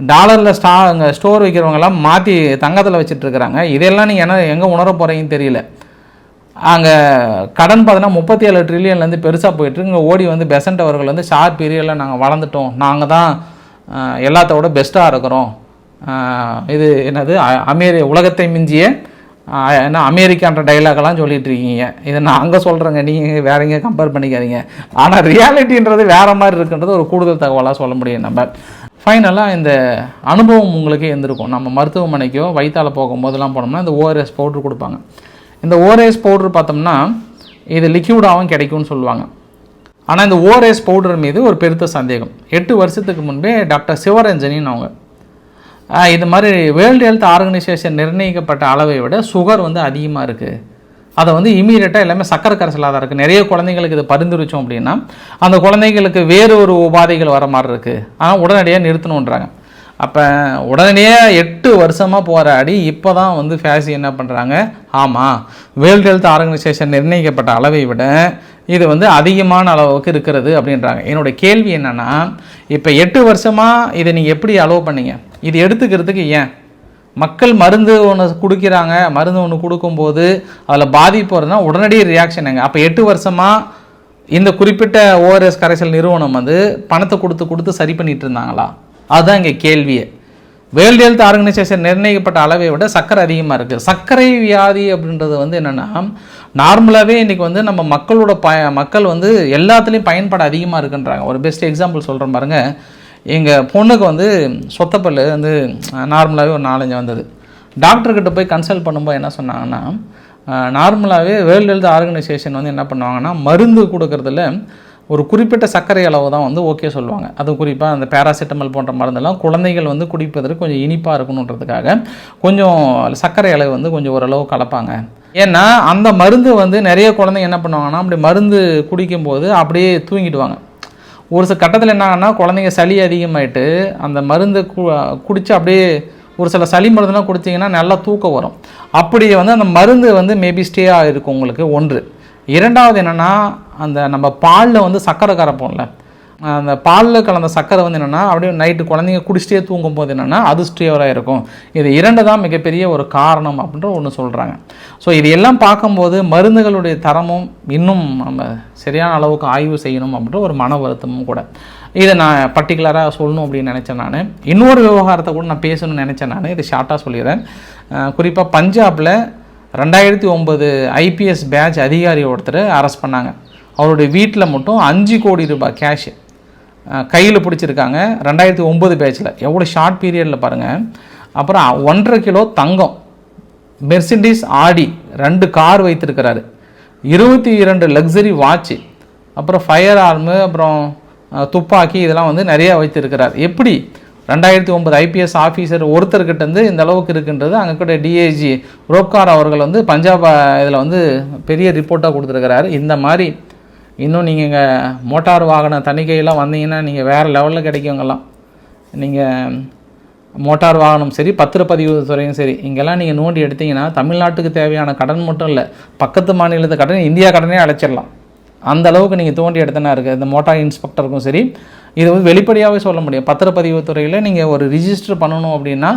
Speaker 1: டாலரில் ஸ்டா அங்கே ஸ்டோர் வைக்கிறவங்கெல்லாம் மாற்றி தங்கத்தில் வச்சுட்டு இருக்கிறாங்க. இதெல்லாம் நீங்கள் என்ன எங்கே உணர போகிறீங்கன்னு தெரியல. அங்கே கடன் பார்த்தீங்கன்னா முப்பத்தி ஏழு ட்ரில்லியன்லேருந்து பெருசாக போயிட்டு இங்கே ஓடி வந்து பெசன்ட் அவர்கள் வந்து ஷார்ப் பீரியடில் நாங்கள் வளர்ந்துட்டோம். நாங்கள் தான் எல்லாத்தோட பெஸ்ட்டாக இருக்கிறோம். இது என்னது? அ- அமெரி உலகத்தை மிஞ்சிய என்ன அமெரிக்கான்ற டைலாக்லாம் சொல்லிகிட்டு இருக்கீங்க. இதை நான் அங்கே சொல்கிறேங்க நீங்கள் வேற எங்கேயும் கம்பேர் பண்ணிக்காதீங்க. ஆனால் ரியாலிட்டின்றது வேறு மாதிரி இருக்குன்றது ஒரு கூடுதல் தகவலாக சொல்ல முடியும் நம்ம. ஃபைனலாக இந்த அனுபவம் உங்களுக்கே இருந்திருக்கும். நம்ம மருத்துவமனைக்கோ வயிற்றால போகும்போதெல்லாம் போனோம்னா இந்த ஓஆர்எஸ் பவுட்ரு கொடுப்பாங்க. இந்த ஓரேஸ் பவுடர் பார்த்தோம்னா இது லிக்யூடாகவும் கிடைக்கும்னு சொல்லுவாங்க. ஆனால் இந்த ஓரேஸ் பவுடர் மீது ஒரு பெருத்த சந்தேகம். எட்டு வருஷத்துக்கு முன்பே டாக்டர் சிவரஞ்சனின்னு அவங்க. இது மாதிரி வேர்ல்டு ஹெல்த் ஆர்கனைசேஷன் நிர்ணயிக்கப்பட்ட அளவை விட சுகர் வந்து அதிகமாக இருக்குது அதை வந்து இமீடியட்டாக எல்லாமே சக்கரை கரைசலாக தான் இருக்குது நிறைய குழந்தைங்களுக்கு இது பரிந்துரைச்சோம் அப்படின்னா அந்த குழந்தைங்களுக்கு வேறு ஒரு உபாதைகள் வர மாதிரி இருக்குது ஆனால் உடனடியாக நிறுத்தணுன்றாங்க அப்போ உடனடியாக எட்டு வருஷமாக போராடி இப்போ தான் வந்து ஃபேசி என்ன பண்ணுறாங்க ஆமாம் வேர்ல்டு ஹெல்த் ஆர்கனைசேஷன் நிர்ணயிக்கப்பட்ட அளவை விட இது வந்து அதிகமான அளவுக்கு இருக்கிறது அப்படின்றாங்க. என்னோட கேள்வி என்னென்னா இப்போ எட்டு வருஷமாக இதை நீங்கள் எப்படி அலோவ் பண்ணீங்க? இது எடுத்துக்கிறதுக்கு ஏன்? மக்கள் மருந்து ஒன்று கொடுக்குறாங்க மருந்து ஒன்று கொடுக்கும்போது அதில் பாதிப்பு வருதுன்னா உடனடி ரியாக்ஷனுங்க அப்போ எட்டு வருஷமாக இந்த குறிப்பிட்ட ஓஆர்எஸ் கரைசல் நிறுவனம் வந்து பணத்தை கொடுத்து கொடுத்து சரி பண்ணிட்டு இருந்தாங்களா? அதுதான் இங்கே கேள்வியே வேர்ல்டு ஹெல்த் ஆர்கனைசேஷன் நிர்ணயிக்கப்பட்ட அளவை விட சர்க்கரை அதிகமாக இருக்குது சர்க்கரை வியாதி அப்படின்றது வந்து என்னென்னா நார்மலாகவே இன்றைக்கி வந்து நம்ம மக்களோட ப மக்கள் வந்து எல்லாத்துலேயும் பயன்பாடு அதிகமாக இருக்குன்றாங்க. ஒரு பெஸ்ட் எக்ஸாம்பிள் சொல்கிறேன் பாருங்கள் எங்கள் பொண்ணுக்கு வந்து சொத்தப்பல் வந்து நார்மலாகவே ஒரு நாலஞ்சு வந்தது. டாக்டர்கிட்ட போய் கன்சல்ட் பண்ணும்போது என்ன சொன்னாங்கன்னா நார்மலாகவே வேர்ல்டு ஹெல்த் ஆர்கனைசேஷன் வந்து என்ன பண்ணுவாங்கன்னா மருந்து கொடுக்கறதுல ஒரு குறிப்பிட்ட சர்க்கரை அளவு தான் வந்து ஓகே சொல்லுவாங்க. அது குறிப்பாக அந்த பேராசிட்டமல் போன்ற மருந்தெல்லாம் குழந்தைகள் வந்து குடிப்பதற்கு கொஞ்சம் இனிப்பாக இருக்கணுன்றதுக்காக கொஞ்சம் சர்க்கரை அளவு வந்து கொஞ்சம் ஓரளவு கலப்பாங்க. ஏன்னா அந்த மருந்து வந்து நிறைய குழந்தைங்க என்ன பண்ணுவாங்கன்னா அப்படி மருந்து குடிக்கும்போது அப்படியே தூங்கிடுவாங்க. ஒரு சில கட்டத்தில் என்ன குழந்தைங்க சளி அதிகமாயிட்டு அந்த மருந்து கு குடித்து அப்படியே ஒரு சில சளி மருந்துலாம் குடிச்சிங்கன்னா நல்லா தூக்கம் வரும். அப்படி வந்து அந்த மருந்து வந்து மேபி ஸ்டே ஆகிருக்கும் உங்களுக்கு ஒன்று. இரண்டாவது என்னென்னா அந்த நம்ம பாலில் வந்து சர்க்கரை கரைப்போம்ல. அந்த பாலில் கலந்த சர்க்கரை வந்து என்னென்னா அப்படியே நைட்டு குழந்தைங்க குடிச்சிட்டே தூங்கும் போது என்னென்னா அது ஸ்டேவராக இருக்கும். இது இரண்டு தான் மிகப்பெரிய ஒரு காரணம் அப்படின்ற ஒன்று சொல்கிறாங்க ஸோ இது எல்லாம் பார்க்கும்போது மருந்துகளுடைய தரமும் இன்னும் நம்ம சரியான அளவுக்கு ஆய்வு செய்யணும் அப்படின்ற ஒரு மன வருத்தமும் கூட. இதை நான் பர்டிகுலராக சொல்லணும் அப்படின்னு நினச்சேன் நான். இன்னொரு விவகாரத்தை கூட நான் பேசணும்னு நினச்சேன் நான். இதை ஷார்ட்டாக சொல்லிடுறேன். குறிப்பாக பஞ்சாபில் ரெண்டாயிரத்தி ஒம்பது ஐபிஎஸ் பேட்ச் அதிகாரி ஒருத்தர் அரெஸ்ட் பண்ணாங்க. அவருடைய வீட்டில் மட்டும் அஞ்சு கோடி ரூபாய் கேஷ் கையில் பிடிச்சிருக்காங்க. ரெண்டாயிரத்தி ஒம்பது பேட்சில் எவ்வளோ ஷார்ட் பீரியடில் பாருங்கள் அப்புறம் ஒன்றரை கிலோ தங்கம் மெர்சிடிஸ் ஆடி ரெண்டு கார் வைத்திருக்கிறாரு. இருபத்தி இரண்டு லக்ஸரி வாட்ச்சு அப்புறம் ஃபயர் ஆர்மு அப்புறம் துப்பாக்கி இதெல்லாம் வந்து நிறையா வைத்திருக்கிறார். எப்படி? ரெண்டாயிரத்தி ஒன்பது ஐபிஎஸ் ஆஃபீஸர் ஒருத்தர்கிட்ட இருந்து இந்த அளவுக்கு இருக்குன்றது. அங்கே கூட டிஏஜி ரோப்கார் அவர்கள் வந்து பஞ்சாப் இதில் வந்து பெரிய ரிப்போர்ட்டாக கொடுத்துருக்கிறாரு. இந்த மாதிரி இன்னும் நீங்கள் இங்கே மோட்டார் வாகன தணிக்கையெல்லாம் வந்தீங்கன்னா நீங்கள் வேறு லெவலில் கிடைக்குங்கெல்லாம் நீங்கள் மோட்டார் வாகனம் சரி பத்திரப்பதிவு துறையும் சரி இங்கெல்லாம் நீங்கள் நோண்டி எடுத்தீங்கன்னா தமிழ்நாட்டுக்கு தேவையான கடன் மட்டும் இல்லை பக்கத்து மாநிலத்து கடன் இந்தியா கடனே அடைச்சிடலாம். அந்த அளவுக்கு நீங்கள் தோண்டி எடுத்தனா இருக்குது இந்த மோட்டார் இன்ஸ்பெக்டருக்கும் சரி இது வந்து வெளிப்படையாகவே சொல்ல முடியும். பத்திரப்பதிவு துறையில் நீங்கள் ஒரு ரிஜிஸ்டர் பண்ணணும் அப்படின்னா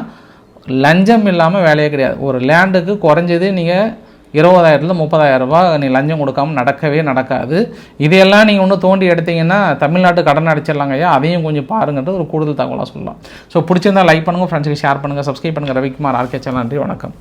Speaker 1: லஞ்சம் இல்லாமல் வேலையே கிடையாது. ஒரு லேண்டுக்கு குறைஞ்சது நீங்கள் இருபதாயிரத்துல முப்பதாயிரம் நீ லஞ்சம் கொடுக்காம நடக்கவே நடக்காது. இதையெல்லாம் நீங்கள் ஒன்று தோண்டி எடுத்தீங்கன்னா தமிழ்நாட்டு கடன் அடிச்சிடலாங்க ஐயா. அதையும் கொஞ்சம் பாருங்கன்றது ஒரு கூடுதல் தகவலாக சொல்லலாம். ஸோ பிடிச்சிருந்தால் லைக் பண்ணுங்கள் ஃப்ரெண்ட்ஸுக்கு ஷேர் பண்ணுங்கள் சப்ஸ்கிரைப் பண்ணுங்கள் ரவிக்குமார் ஆர்கே சேனல் நன்றி வணக்கம்.